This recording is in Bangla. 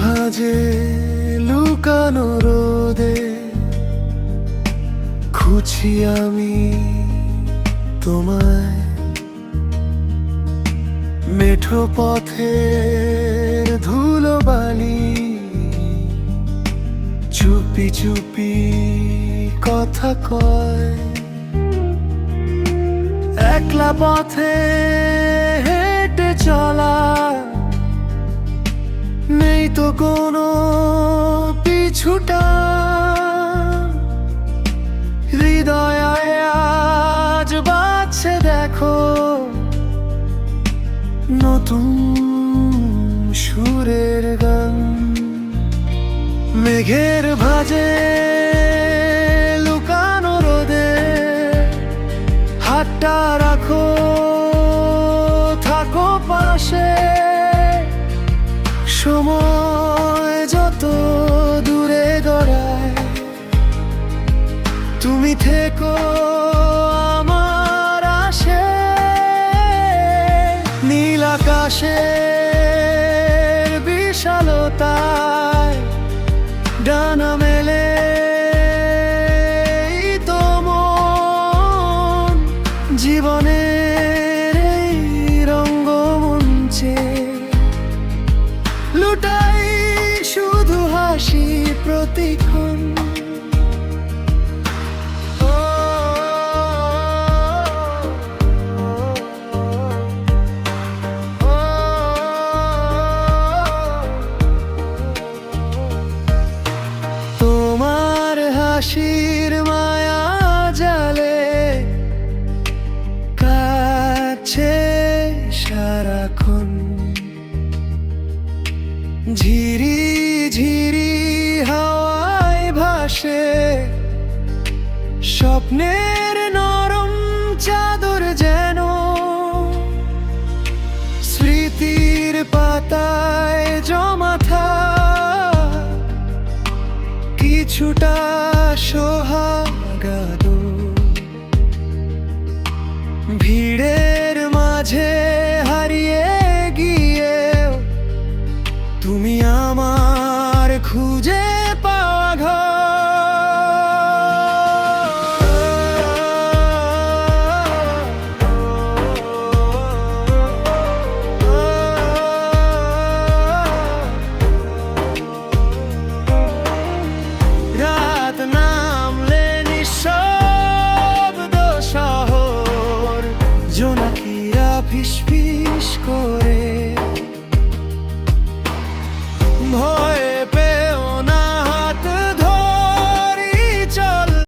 ভাঁজে লুকানো রোদে খুঁজি আমি তোমায়। মেঠো পথের ধুলো বালি, চুপি চুপি কথা কয়। একলা পথে হেঁটে চলা কোনো পিছুটা হৃদয় আজ বাজছে দেখো নতুন সুরের গান। মেঘের ভাজে আকাশের বিশালতায় ডানা মেলে এই জীবনের এই রঙ্গমঞ্চে লুটাই শুধু হাসি প্রতিক্ষণ। ঝিরি ঝিরি হাওয়ায় ভাসে। স্বপ্নের নরম চাদর যেন স্মৃতির পাতায় জমাথা কিছুটা সোহাগাদ ভিড়ের মাঝে খুঁজে পাওয়া রাত নামলে নিঃশব্দ শহর জোনাকিরা ফিস ফিস করে। ভয়